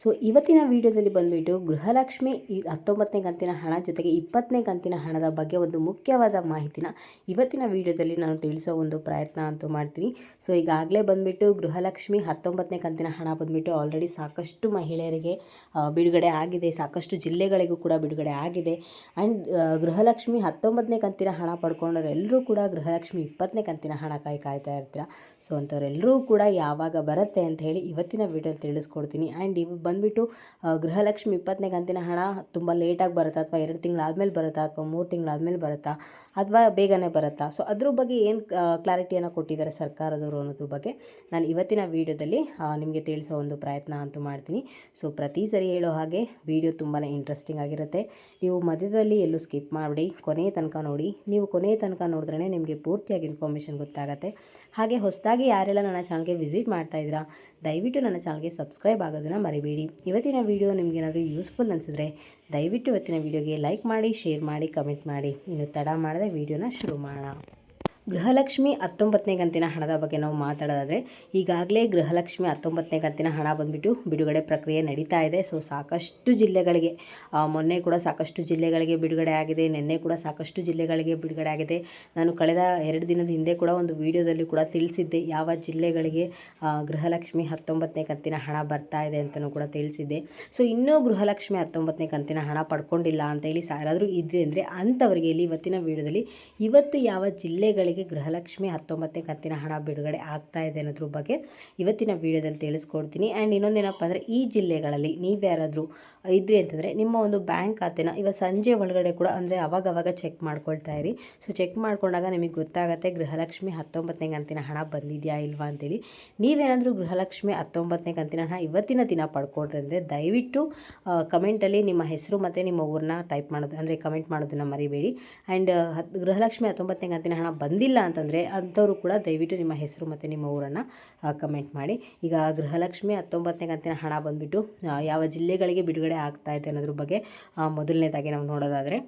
So ಇವತ್ತಿನ ವಿಡಿಯೋದಲ್ಲಿ ಬಂದುಬಿಟ್ಟು ಗೃಹಲಕ್ಷ್ಮಿ ಈ ಹತ್ತೊಂಬತ್ತನೇ ಕಂತಿನ ಹಣ ಜೊತೆಗೆ ಇಪ್ಪತ್ತನೇ ಕಂತಿನ ಹಣದ ಬಗ್ಗೆ ಒಂದು ಮುಖ್ಯವಾದ ಮಾಹಿತಿನ ಇವತ್ತಿನ ವಿಡಿಯೋದಲ್ಲಿ ನಾನು ತಿಳಿಸೋ ಒಂದು ಪ್ರಯತ್ನ ಅಂತೂ ಮಾಡ್ತೀನಿ. ಸೊ ಈಗಾಗಲೇ ಬಂದುಬಿಟ್ಟು ಗೃಹಲಕ್ಷ್ಮಿ ಹತ್ತೊಂಬತ್ತನೇ ಕಂತಿನ ಹಣ ಬಂದುಬಿಟ್ಟು ಆಲ್ರೆಡಿ ಸಾಕಷ್ಟು ಮಹಿಳೆಯರಿಗೆ ಬಿಡುಗಡೆ ಆಗಿದೆ. ಸಾಕಷ್ಟು ಜಿಲ್ಲೆಗಳಿಗೂ ಕೂಡ ಬಿಡುಗಡೆ ಆಗಿದೆ. ಆ್ಯಂಡ್ ಗೃಹಲಕ್ಷ್ಮಿ ಹತ್ತೊಂಬತ್ತನೇ ಕಂತಿನ ಹಣ ಪಡ್ಕೊಂಡವರೆಲ್ಲರೂ ಕೂಡ ಗೃಹಲಕ್ಷ್ಮಿ ಇಪ್ಪತ್ತನೇ ಕಂತಿನ ಹಣ ಕಾಯಿ ಕಾಯ್ತಾ ಇರ್ತೀರ? ಸೊ ಅಂಥವ್ರೆಲ್ಲರೂ ಕೂಡ ಯಾವಾಗ ಬರುತ್ತೆ ಅಂತ ಹೇಳಿ ಇವತ್ತಿನ ವಿಡಿಯೋದಲ್ಲಿ ತಿಳಿಸ್ಕೊಡ್ತೀನಿ. ಆ್ಯಂಡ್ ಇವು ಬಂದುಬಿಟ್ಟು ಗೃಹಲಕ್ಷ್ಮಿ ಇಪ್ಪತ್ತನೇ ಕಂತಿನ ಹಣ ತುಂಬ ಲೇಟಾಗಿ ಬರುತ್ತಾ ಅಥವಾ ಎರಡು ತಿಂಗಳಾದ್ಮೇಲೆ ಬರುತ್ತಾ ಅಥವಾ ಮೂರು ತಿಂಗಳಾದ್ಮೇಲೆ ಬರುತ್ತಾ ಅಥವಾ ಬೇಗನೆ ಬರುತ್ತಾ? ಸೊ ಅದ್ರ ಬಗ್ಗೆ ಏನು ಕ್ಲಾರಿಟಿಯನ್ನು ಕೊಟ್ಟಿದ್ದಾರೆ ಸರ್ಕಾರದವರು ಅನ್ನೋದ್ರ ಬಗ್ಗೆ ನಾನು ಇವತ್ತಿನ ವಿಡಿಯೋದಲ್ಲಿ ನಿಮಗೆ ತಿಳಿಸೋ ಒಂದು ಪ್ರಯತ್ನ ಅಂತೂ ಮಾಡ್ತೀನಿ. ಸೊ ಪ್ರತಿ ಸರಿ ಹೇಳೋ ಹಾಗೆ ವಿಡಿಯೋ ತುಂಬಾ ಇಂಟ್ರೆಸ್ಟಿಂಗ್ ಆಗಿರುತ್ತೆ. ನೀವು ಮಧ್ಯದಲ್ಲಿ ಎಲ್ಲೂ ಸ್ಕಿಪ್ ಮಾಡಿ ಕೊನೆಯ ತನಕ ನೋಡಿ. ನೀವು ಕೊನೆಯ ತನಕ ನೋಡಿದ್ರೆ ನಿಮಗೆ ಪೂರ್ತಿಯಾಗಿ ಇನ್ಫಾರ್ಮೇಷನ್ ಗೊತ್ತಾಗುತ್ತೆ. ಹಾಗೆ ಹೊಸದಾಗಿ ಯಾರೆಲ್ಲ ನನ್ನ ಚಾನಲ್ಗೆ ವಿಸಿಟ್ ಮಾಡ್ತಾ ಇದ್ದೀರಾ, ದಯವಿಟ್ಟು ನನ್ನ ಚಾನಲ್ಗೆ ಸಬ್ಸ್ಕ್ರೈಬ್ ಆಗೋದನ್ನು ಮರಿಬೇಡಿ. ಇವತ್ತಿನ ವಿಡಿಯೋ ನಿಮಗೇನಾದರೂ ಯೂಸ್ಫುಲ್ ಅನಿಸಿದ್ರೆ ದಯವಿಟ್ಟು ಇವತ್ತಿನ ವಿಡಿಯೋಗೆ ಲೈಕ್ ಮಾಡಿ ಶೇರ್ ಮಾಡಿ ಕಮೆಂಟ್ ಮಾಡಿ. ಇನ್ನು ತಡ ಮಾಡದೆ ವಿಡಿಯೋನ ಶುರು ಮಾಡೋಣ. ಗೃಹಲಕ್ಷ್ಮಿ ಹತ್ತೊಂಬತ್ತನೇ ಕಂತಿನ ಹಣದ ಬಗ್ಗೆ ನಾವು ಮಾತಾಡೋದಾದರೆ, ಈಗಾಗಲೇ ಗೃಹಲಕ್ಷ್ಮಿ ಹತ್ತೊಂಬತ್ತನೇ ಕಂತಿನ ಹಣ ಬಂದುಬಿಟ್ಟು ಬಿಡುಗಡೆ ಪ್ರಕ್ರಿಯೆ ನಡೀತಾ ಇದೆ. ಸೊ ಸಾಕಷ್ಟು ಜಿಲ್ಲೆಗಳಿಗೆ ಮೊನ್ನೆ ಕೂಡ ಸಾಕಷ್ಟು ಜಿಲ್ಲೆಗಳಿಗೆ ಬಿಡುಗಡೆ ಆಗಿದೆ, ನಿನ್ನೆ ಕೂಡ ಸಾಕಷ್ಟು ಜಿಲ್ಲೆಗಳಿಗೆ ಬಿಡುಗಡೆ ಆಗಿದೆ. ನಾನು ಕಳೆದ ಎರಡು ದಿನದ ಹಿಂದೆ ಕೂಡ ಒಂದು ವಿಡಿಯೋದಲ್ಲಿ ಕೂಡ ತಿಳಿಸಿದ್ದೆ, ಯಾವ ಜಿಲ್ಲೆಗಳಿಗೆ ಗೃಹಲಕ್ಷ್ಮಿ ಹತ್ತೊಂಬತ್ತನೇ ಕಂತಿನ ಹಣ ಬರ್ತಾ ಇದೆ ಅಂತಲೂ ಕೂಡ ತಿಳಿಸಿದ್ದೆ. ಸೊ ಇನ್ನೂ ಗೃಹಲಕ್ಷ್ಮಿ ಹತ್ತೊಂಬತ್ತನೇ ಕಂತಿನ ಹಣ ಪಡ್ಕೊಂಡಿಲ್ಲ ಅಂತೇಳಿ ಸಾರಾದರೂ ಇದ್ರೆ ಅಂದರೆ, ಅಂಥವರಿಗೆ ಇಲ್ಲಿ ಇವತ್ತಿನ ವಿಡಿಯೋದಲ್ಲಿ, ಇವತ್ತು ಯಾವ ಜಿಲ್ಲೆಗಳಿಗೆ ಗೃಹಲಕ್ಷ್ಮಿ ಹತ್ತೊಂಬತ್ತನೇ ಕಂತಿನ ಹಣ ಬಿಡುಗಡೆ ಆಗ್ತಾ ಇದೆ ಅನ್ನೋದ್ರ ಬಗ್ಗೆ ಇವತ್ತಿನ ವಿಡಿಯೋದಲ್ಲಿ ತಿಳಿಸ್ಕೊಡ್ತೀನಿ. ಆ್ಯಂಡ್ ಇನ್ನೊಂದೇನಪ್ಪ ಅಂದರೆ, ಈ ಜಿಲ್ಲೆಗಳಲ್ಲಿ ನೀವ್ಯಾರಾದರೂ ಇದ್ರಿ ಅಂತಂದರೆ, ನಿಮ್ಮ ಒಂದು ಬ್ಯಾಂಕ್ ಖಾತೆನ ಇವತ್ತು ಸಂಜೆ ಒಳಗಡೆ ಕೂಡ ಅಂದರೆ ಅವಾಗವಾಗ ಚೆಕ್ ಮಾಡ್ಕೊಳ್ತಾ ಇರಿ. ಸೊ ಚೆಕ್ ಮಾಡ್ಕೊಂಡಾಗ ನಿಮಗೆ ಗೊತ್ತಾಗುತ್ತೆ, ಗೃಹಲಕ್ಷ್ಮಿ ಹತ್ತೊಂಬತ್ತನೇ ಕಂತಿನ ಹಣ ಬಂದಿದೆಯಾ ಇಲ್ವಾ ಅಂತೇಳಿ. ನೀವೇನಾದರೂ ಗೃಹಲಕ್ಷ್ಮಿ ಹತ್ತೊಂಬತ್ತನೇ ಕಂತಿನ ಹಣ ಇವತ್ತಿನ ದಿನ ಪಡ್ಕೊಂಡ್ರೆ ಅಂದರೆ ದಯವಿಟ್ಟು ಕಮೆಂಟಲ್ಲಿ ನಿಮ್ಮ ಹೆಸರು ಮತ್ತು ನಿಮ್ಮ ಊರನ್ನ ಟೈಪ್ ಮಾಡೋದು, ಅಂದರೆ ಕಮೆಂಟ್ ಮಾಡೋದನ್ನು ಮರಿಬೇಡಿ. ಆ್ಯಂಡ್ ಗೃಹಲಕ್ಷ್ಮಿ ಹತ್ತೊಂಬತ್ತನೇ ಕಂತಿನ ಹಣ ಬಂದಿಲ್ಲ ಅಂತಂದರೆ ಅಂಥವರು ಕೂಡ ದಯವಿಟ್ಟು ನಿಮ್ಮ ಹೆಸರು ಮತ್ತು ನಿಮ್ಮ ಊರನ್ನು ಕಮೆಂಟ್ ಮಾಡಿ. ಈಗ ಗೃಹಲಕ್ಷ್ಮಿ ಹತ್ತೊಂಬತ್ತನೇ ಕಂತಿನ ಹಣ ಬಂದುಬಿಟ್ಟು ಯಾವ ಜಿಲ್ಲೆಗಳಿಗೆ ಬಿಡುಗಡೆ ಆಗ್ತಾ ಇದೆ ಅನ್ನೋದ್ರ ಬಗ್ಗೆ ಮೊದಲನೇದಾಗಿ ನಾವು ನೋಡೋದಾದರೆ,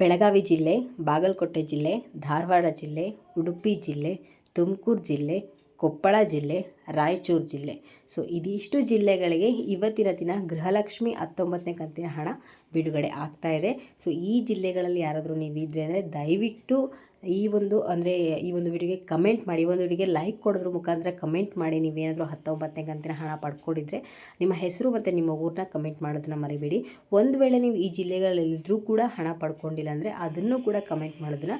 ಬೆಳಗಾವಿ ಜಿಲ್ಲೆ, ಬಾಗಲಕೋಟೆ ಜಿಲ್ಲೆ, ಧಾರವಾಡ ಜಿಲ್ಲೆ, ಉಡುಪಿ ಜಿಲ್ಲೆ, ತುಮಕೂರು ಜಿಲ್ಲೆ, ಕೊಪ್ಪಳ ಜಿಲ್ಲೆ, ರಾಯಚೂರು ಜಿಲ್ಲೆ. ಸೊ ಇದಿಷ್ಟು ಜಿಲ್ಲೆಗಳಿಗೆ ಇವತ್ತಿನ ದಿನ ಗೃಹಲಕ್ಷ್ಮಿ ಹತ್ತೊಂಬತ್ತನೇ ಕಂತಿನ ಹಣ ಬಿಡುಗಡೆ ಆಗ್ತಾ ಇದೆ. ಸೊ ಈ ಜಿಲ್ಲೆಗಳಲ್ಲಿ ಯಾರಾದರೂ ನೀವು ಇದ್ದರೆ ಅಂದರೆ ದಯವಿಟ್ಟು ಈ ಒಂದು ಅಂದರೆ ಈ ಒಂದು ವಿಡಿಯೋಗೆ ಕಮೆಂಟ್ ಮಾಡಿ ಒಂದು ವಿಡಿಯೋಗೆ ಲೈಕ್ ಕೊಡೋದ್ರ ಮುಖಾಂತರ ಕಮೆಂಟ್ ಮಾಡಿ ನೀವೇನಾದರೂ ಹತ್ತೊಂಬತ್ತನೇ ಕಂತಿನ ಹಣ ಪಡ್ಕೊಂಡಿದ್ರೆ ನಿಮ್ಮ ಹೆಸರು ಮತ್ತು ನಿಮ್ಮ ಊರನ್ನ ಕಮೆಂಟ್ ಮಾಡೋದನ್ನ ಮರಿಬೇಡಿ. ಒಂದು ವೇಳೆ ನೀವು ಈ ಜಿಲ್ಲೆಗಳಲ್ಲಿದ್ದರೂ ಕೂಡ ಹಣ ಪಡ್ಕೊಂಡಿಲ್ಲ ಅಂದರೆ ಅದನ್ನು ಕೂಡ ಕಮೆಂಟ್ ಮಾಡೋದನ್ನ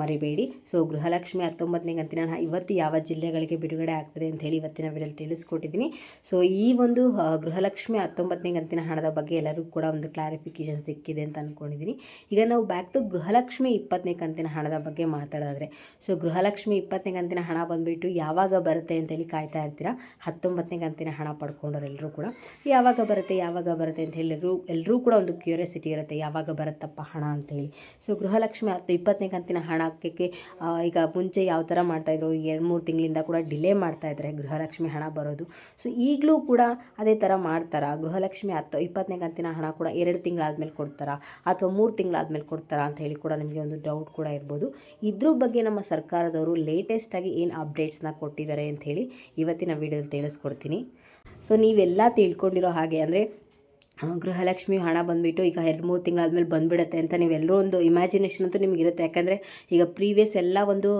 ಮರಿಬೇಡಿ. ಸೊ ಗೃಹಲಕ್ಷ್ಮಿ ಹತ್ತೊಂಬತ್ತನೇ ಕಂತಿನ ಹಣ ಇವತ್ತು ಯಾವ ಜಿಲ್ಲೆಗಳಿಗೆ ಬಿಡುಗಡೆ ಆಗ್ತದೆ ಅಂತ ಹೇಳಿ ಇವತ್ತಿನ ವಿಡಿಯೋಲಿ ತಿಳಿಸ್ಕೊಟ್ಟಿದ್ದೀನಿ. ಸೊ ಈ ಒಂದು ಗೃಹಲಕ್ಷ್ಮಿ ಹತ್ತೊಂಬತ್ತನೇ ಕಂತಿನ ಹಣದ ಬಗ್ಗೆ ಎಲ್ಲರಿಗೂ ಕೂಡ ಒಂದು ಕ್ಲಾರಿಫಿಕೇಶನ್ ಸಿಕ್ಕಿದೆ ಅಂತ ಅಂದ್ಕೊಂಡಿದ್ದೀನಿ ಈಗ ನಾವು ಬ್ಯಾಕ್ ಟು ಗೃಹಲಕ್ಷ್ಮಿ ಇಪ್ಪತ್ತನೇ ಕಂತಿನ ಹಣದ ಬಗ್ಗೆ ಮಾತಾಡೋದಾದ್ರೆ. ಸೊ ಗೃಹಲಕ್ಷ್ಮಿ ಇಪ್ಪತ್ತನೇ ಕಂತಿನ ಹಣ ಬಂದುಬಿಟ್ಟು ಯಾವಾಗ ಬರುತ್ತೆ ಅಂತೇಳಿ ಕಾಯ್ತಾ ಇರ್ತೀರಾ? ಹತ್ತೊಂಬತ್ತನೇ ಕಂತಿನ ಹಣ ಪಡ್ಕೊಂಡವರೆಲ್ಲರೂ ಕೂಡ. ಯಾವಾಗ ಬರುತ್ತೆ ಯಾವಾಗ ಬರುತ್ತೆ ಅಂತ ಹೇಳಿ ಎಲ್ಲರೂ ಕೂಡ ಒಂದು ಕ್ಯೂರಿಯಾಸಿಟಿ ಇರುತ್ತೆ. ಯಾವಾಗ ಬರುತ್ತಪ್ಪ ಹಣ ಅಂತೇಳಿ ಸೊ ಗೃಹಲಕ್ಷ್ಮಿ ಹತ್ತು, ಇಪ್ಪತ್ತನೇ ಕಂತಿನ ಹಣಕ್ಕೆ ಈಗ ಮುಂಚೆ ಯಾವ ಥರ ಮಾಡ್ತಾಯಿದ್ರು ಎರಡು, ಮೂರು ತಿಂಗಳಿಂದ ಕೂಡ ಡಿಲೇ ಮಾಡ್ತಾ ಇದ್ದಾರೆ ಗೃಹಲಕ್ಷ್ಮಿ ಹಣ ಬರೋದು. ಸೊ ಈಗಲೂ ಕೂಡ ಅದೇ ಥರ ಮಾಡ್ತಾರಾ? ಗೃಹಲಕ್ಷ್ಮಿ ಹತ್ತು, ಇಪ್ಪತ್ತನೇ ಕಂತಿನ ಹಣ ಕೂಡ ಎರಡು ತಿಂಗಳಾದ್ಮೇಲೆ ಕೊಡ್ತಾರಾ? ಅಥವಾ ಮೂರು ತಿಂಗಳಾದ್ಮೇಲೆ ಕೊಡ್ತಾರಾ ಅಂತ ಹೇಳಿ ಕೂಡ ನಿಮಗೆ ಒಂದು ಡೌಟ್ ಕೂಡ ಇರ್ಬೋದು. ಇದ್ರ ಬಗ್ಗೆ ನಮ್ಮ ಸರ್ಕಾರದವರು ಲೇಟೆಸ್ಟಾಗಿ ಏನು ಅಪ್ಡೇಟ್ಸ್ನ ಕೊಟ್ಟಿದ್ದಾರೆ ಅಂತ ಹೇಳಿ ಇವತ್ತಿನ ವಿಡಿಯೋದಲ್ಲಿ ತಿಳಿಸ್ಕೊಡ್ತೀನಿ. ಸೊ ನೀವೆಲ್ಲ ತಿಳ್ಕೊಂಡಿರೋ ಹಾಗೆ ಅಂದರೆ ಗೃಹಲಕ್ಷ್ಮಿ ಹಣ ಬಂದುಬಿಟ್ಟು ಈಗ ಎರಡು ಮೂರು ತಿಂಗಳಾದ್ಮೇಲೆ ಬಂದುಬಿಡುತ್ತೆ ಅಂತ ನೀವೆಲ್ಲರೂ ಒಂದು ಇಮ್ಯಾಜಿನೇಷನ್ ಅಂತೂ ನಿಮ್ಗೆ ಇರುತ್ತೆ. ಯಾಕಂದರೆ ಈಗ ಪ್ರೀವಿಯಸ್ ಎಲ್ಲ ಒಂದು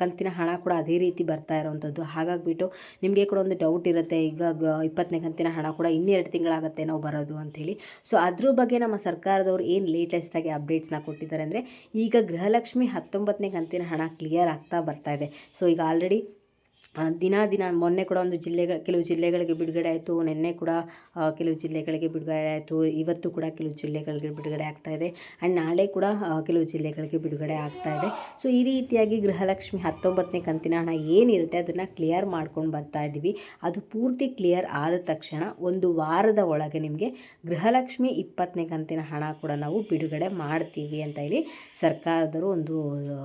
ಕಂತಿನ ಹಣ ಕೂಡ ಅದೇ ರೀತಿ ಬರ್ತಾ ಇರೋವಂಥದ್ದು. ಹಾಗಾಗಿಬಿಟ್ಟು ನಿಮಗೆ ಕೂಡ ಒಂದು ಡೌಟ್ ಇರುತ್ತೆ. ಈಗ ಇಪ್ಪತ್ತನೇ ಕಂತಿನ ಹಣ ಕೂಡ ಇನ್ನೆರಡು ತಿಂಗಳಾಗುತ್ತೆ ನಾವು ಬರೋದು ಅಂಥೇಳಿ. ಸೊ ಅದ್ರ ಬಗ್ಗೆ ನಮ್ಮ ಸರ್ಕಾರದವರು ಏನು ಲೇಟೆಸ್ಟಾಗಿ ಅಪ್ಡೇಟ್ಸ್ನ ಕೊಟ್ಟಿದ್ದಾರೆ ಅಂದರೆ ಈಗ ಗೃಹಲಕ್ಷ್ಮಿ ಹತ್ತೊಂಬತ್ತನೇ ಕಂತಿನ ಹಣ ಕ್ಲಿಯರ್ ಆಗ್ತಾ ಬರ್ತಾ ಇದೆ. ಸೊ ಈಗ ಆಲ್ರೆಡಿ ದಿನ ದಿನ ಮೊನ್ನೆ ಕೂಡ ಒಂದು ಜಿಲ್ಲೆಗಳ ಕೆಲವು ಜಿಲ್ಲೆಗಳಿಗೆ ಬಿಡುಗಡೆ ಆಯಿತು, ನಿನ್ನೆ ಕೂಡ ಕೆಲವು ಜಿಲ್ಲೆಗಳಿಗೆ ಬಿಡುಗಡೆ ಆಯಿತು, ಇವತ್ತು ಕೂಡ ಕೆಲವು ಜಿಲ್ಲೆಗಳಿಗೆ ಬಿಡುಗಡೆ ಆಗ್ತಾ ಇದೆ ಆ್ಯಂಡ್ ನಾಳೆ ಕೂಡ ಕೆಲವು ಜಿಲ್ಲೆಗಳಿಗೆ ಬಿಡುಗಡೆ ಆಗ್ತಾ ಇದೆ. ಸೊ, ಈ ರೀತಿಯಾಗಿ ಗೃಹಲಕ್ಷ್ಮಿ ಹತ್ತೊಂಬತ್ತನೇ ಕಂತಿನ ಹಣ ಏನಿರುತ್ತೆ ಅದನ್ನು ಕ್ಲಿಯರ್ ಮಾಡ್ಕೊಂಡು ಬರ್ತಾ ಇದ್ದೀವಿ. ಅದು ಪೂರ್ತಿ ಕ್ಲಿಯರ್ ಆದ ತಕ್ಷಣ ಒಂದು ವಾರದ ಒಳಗೆ ನಿಮಗೆ ಗೃಹಲಕ್ಷ್ಮಿ ಇಪ್ಪತ್ತನೇ ಕಂತಿನ ಹಣ ಕೂಡ ನಾವು ಬಿಡುಗಡೆ ಮಾಡ್ತೀವಿ ಅಂತ ಹೇಳಿ ಸರ್ಕಾರದವರು ಒಂದು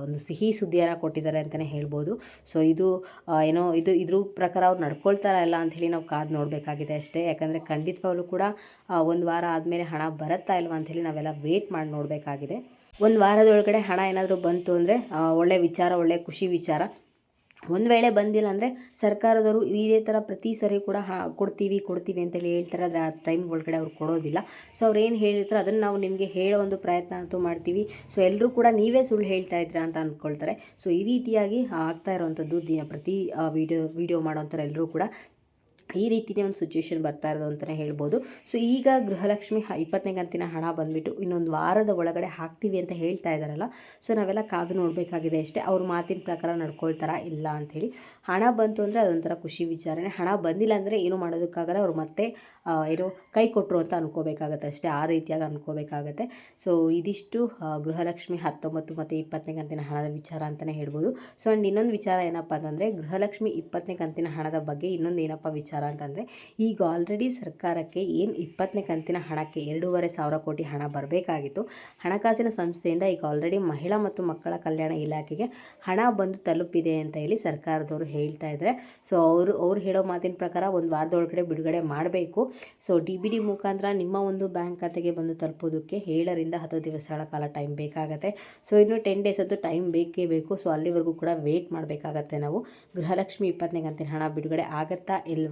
ಒಂದು ಸಿಹಿ ಸುದ್ದಿಯನ್ನು ಕೊಟ್ಟಿದ್ದಾರೆ ಅಂತಲೇ ಹೇಳ್ಬೋದು. ಸೊ, ಇದು ಏನೋ ಇದು, ಇದ್ರ ಪ್ರಕಾರ ಅವ್ರು ನಡ್ಕೊಳ್ತಾರ ಇಲ್ಲ ಅಂಥೇಳಿ ನಾವು ಕಾದು ನೋಡಬೇಕಾಗಿದೆ ಅಷ್ಟೇ. ಯಾಕಂದರೆ ಖಂಡಿತವಾಗ್ಲೂ ಕೂಡ ಒಂದು ವಾರ ಆದಮೇಲೆ ಹಣ ಬರುತ್ತಾ ಇಲ್ವಾ ಅಂಥೇಳಿ ನಾವೆಲ್ಲ ವೇಟ್ ಮಾಡಿ ನೋಡಬೇಕಾಗಿದೆ. ಒಂದು ವಾರದೊಳಗಡೆ ಹಣ ಏನಾದರೂ ಬಂತು ಅಂದರೆ ಒಳ್ಳೆ ವಿಚಾರ, ಒಳ್ಳೆ ಖುಷಿ ವಿಚಾರ. ಒಂದು ವೇಳೆ ಬಂದಿಲ್ಲ ಅಂದರೆ ಸರ್ಕಾರದವರು ಇದೇ ಥರ ಪ್ರತಿ ಸರಿ ಕೂಡ ಹಾ ಕೊಡ್ತೀವಿ ಕೊಡ್ತೀವಿ ಅಂತೇಳಿ ಹೇಳ್ತಾರೆ. ಆದರೆ ಆ ಟೈಮ್ ಒಳಗಡೆ ಅವ್ರು ಕೊಡೋದಿಲ್ಲ. ಸೊ ಅವ್ರು ಏನು ಹೇಳಿರ್ತಾರೆ ಅದನ್ನು ನಾವು ನಿಮಗೆ ಹೇಳೋ ಒಂದು ಪ್ರಯತ್ನ ಅಂತೂ ಮಾಡ್ತೀವಿ. ಸೊ ಎಲ್ಲರೂ ಕೂಡ ನೀವೇ ಸುಳ್ಳು ಹೇಳ್ತಾ ಇದ್ದೀರಾ ಅಂತ ಅಂದ್ಕೊಳ್ತಾರೆ ಸೊ ಈ ರೀತಿಯಾಗಿ ಆಗ್ತಾ ಇರೋವಂಥದ್ದು ದಿನ ಪ್ರತಿ ವಿಡಿಯೋ ವಿಡಿಯೋ ಮಾಡೋಂಥವ್ರು ಎಲ್ಲರೂ ಕೂಡ ಈ ರೀತಿಯೇ ಒಂದು ಸಿಚುವೇಶನ್ ಬರ್ತಾ ಇರೋದು ಅಂತಲೇ ಹೇಳ್ಬೋದು. ಸೊ ಈಗ ಗೃಹಲಕ್ಷ್ಮಿ ಇಪ್ಪತ್ತನೇ ಕಂತಿನ ಹಣ ಬಂದುಬಿಟ್ಟು ಇನ್ನೊಂದು ವಾರದ ಒಳಗಡೆ ಹಾಕ್ತೀವಿ ಅಂತ ಹೇಳ್ತಾ ಇದ್ದಾರಲ್ಲ ಸೊ ನಾವೆಲ್ಲ ಕಾದು ನೋಡಬೇಕಾಗಿದೆ ಅಷ್ಟೇ. ಅವ್ರ ಮಾತಿನ ಪ್ರಕಾರ ನಡ್ಕೊಳ್ತಾರ ಇಲ್ಲ ಅಂಥೇಳಿ. ಹಣ ಬಂತು ಅಂದರೆ ಅದೊಂಥರ ಖುಷಿ ವಿಚಾರನೇ. ಹಣ ಬಂದಿಲ್ಲ ಅಂದರೆ ಏನು ಮಾಡೋದಕ್ಕಾಗಲ್ಲ. ಅವ್ರು ಮತ್ತೆ ಏನೋ ಕೈ ಕೊಟ್ಟರು ಅಂತ ಅನ್ಕೋಬೇಕಾಗತ್ತೆ ಅಷ್ಟೇ. ಆ ರೀತಿಯಾಗಿ ಅನ್ಕೋಬೇಕಾಗತ್ತೆ. ಸೊ ಇದಿಷ್ಟು ಗೃಹಲಕ್ಷ್ಮಿ ಹತ್ತೊಂಬತ್ತು ಮತ್ತು ಇಪ್ಪತ್ತನೇ ಕಂತಿನ ಹಣದ ವಿಚಾರ ಅಂತಲೇ ಹೇಳ್ಬೋದು. ಸೊ ಆ್ಯಂಡ್ ಇನ್ನೊಂದು ವಿಚಾರ ಏನಪ್ಪ ಅಂತಂದರೆ, ಗೃಹಲಕ್ಷ್ಮಿ ಇಪ್ಪತ್ತನೇ ಕಂತಿನ ಹಣದ ಬಗ್ಗೆ ಇನ್ನೊಂದು ಏನಪ್ಪ ವಿಚಾರ ಅಂತಂದರೆ, ಈಗ ಆಲ್ರೆಡಿ ಸರ್ಕಾರಕ್ಕೆ ಏನು ಇಪ್ಪತ್ತನೇ ಕಂತಿನ ಹಣಕ್ಕೆ ಎರಡೂವರೆ ಸಾವಿರ ಕೋಟಿ ಹಣ ಬರಬೇಕಾಗಿತ್ತು. ಹಣಕಾಸಿನ ಸಂಸ್ಥೆಯಿಂದ ಈಗ ಆಲ್ರೆಡಿ ಮಹಿಳಾ ಮತ್ತು ಮಕ್ಕಳ ಕಲ್ಯಾಣ ಇಲಾಖೆಗೆ ಹಣ ಬಂದು ತಲುಪಿದೆ ಅಂತ ಹೇಳಿ ಸರ್ಕಾರದವರು ಹೇಳ್ತಾ ಇದ್ದಾರೆ ಸೊ ಅವರು, ಅವ್ರು ಹೇಳೋ ಮಾತಿನ ಪ್ರಕಾರ ಒಂದು ವಾರದೊಳಗಡೆ ಬಿಡುಗಡೆ ಮಾಡಬೇಕು. ಸೊ ಡಿ ಬಿ ಡಿ ಮುಖಾಂತರ ನಿಮ್ಮ ಒಂದು ಬ್ಯಾಂಕ್ ಖಾತೆಗೆ ಬಂದು ತಲುಪೋದಕ್ಕೆ ಏಳರಿಂದ ಹತ್ತು ದಿವಸಗಳ ಕಾಲ ಟೈಮ್ ಬೇಕಾಗುತ್ತೆ. ಸೊ ಇನ್ನು ಟೆನ್ ಡೇಸ್ ಅಂತೂ ಟೈಮ್ ಬೇಕೇ ಬೇಕು. ಸೊ ಅಲ್ಲಿವರೆಗೂ ಕೂಡ ವೆಯ್ಟ್ ಮಾಡಬೇಕಾಗತ್ತೆ ನಾವು. ಗೃಹಲಕ್ಷ್ಮಿ ಇಪ್ಪತ್ತನೇ ಕಂತಿನ ಹಣ ಬಿಡುಗಡೆ ಆಗತ್ತಾ ಇಲ್ವಾ?